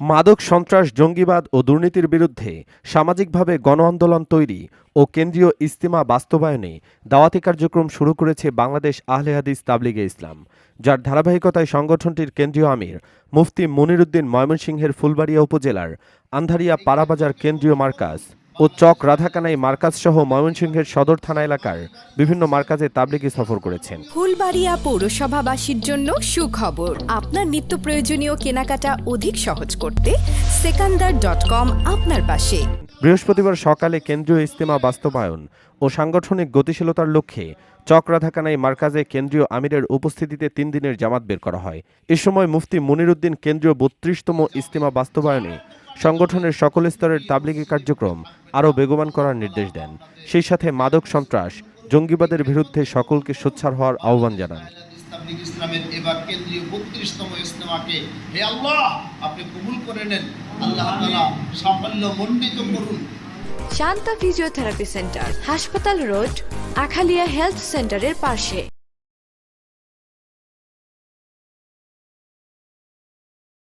মাদক, সন্ত্রাস, জঙ্গিবাদ ও দুর্নীতির বিরুদ্ধে সামাজিকভাবে গণ আন্দোলন তৈরি ও কেন্দ্রীয় ইস্তিমা বাস্তবায়নে দাওয়াতি কার্যক্রম শুরু করেছে বাংলাদেশ আহলে হাদিস তাবলিগে ইসলাম, যার ধারাবাহিকতায় সংগঠনটির কেন্দ্রীয় আমির মুফতি মনিরুদ্দিন ময়মনসিংহের ফুলবাড়িয়া উপজেলার আন্ধারিয়া পাড়াবাজার কেন্দ্রীয় মার্কাজ। ও চক রাধাকানাই মার্কাজ সহ ময়মনসিংহের সদর থানা এলাকার বিভিন্ন মার্কাজে তাবলিগি সফর করেছেন। ফুলবাড়িয়া পৌরসভাবাসীর জন্য সুখবর। আপনার নিত্য প্রয়োজনীয় কেনাকাটা অধিক সহজ করতে সেকান্দার ডট কম আপনার পাশে। বৃহস্পতিবার সকালে কেন্দ্রীয় ইস্তেমা বাস্তবায়ন ও সাংগঠনিক গতিশীলতার লক্ষ্যে চক রাধাকানাই মার্কাজে কেন্দ্রীয় আমিরের উপস্থিতিতে তিন দিনের জামাত বের করা হয়। এ সময় মুফতি মনিরুদ্দিন কেন্দ্রীয় বত্রিশতম ইস্তেমা বাস্তবায়নে সংগঠনের সকল স্তরের তাবলিগি কার্যক্রম আরও বেগবান করার নির্দেশ দেন। সেই সাথে মাদক সন্ত্রাস জঙ্গিবাদের বিরুদ্ধে সকলকে সোচ্ছার হওয়ার আহ্বান জানান। ইসলামিক ইসলামের এবার কেন্দ্রীয় বত্রিশতম ইজতেমাকে হে আল্লাহ আপনি কবুল করে নেন। আল্লাহ তাআলা সাফল্য মণ্ডিত করুন। শান্তা ফিজিওথেরাপি সেন্টার হাসপাতাল রোড আখালিয়া হেলথ সেন্টারের পাশে।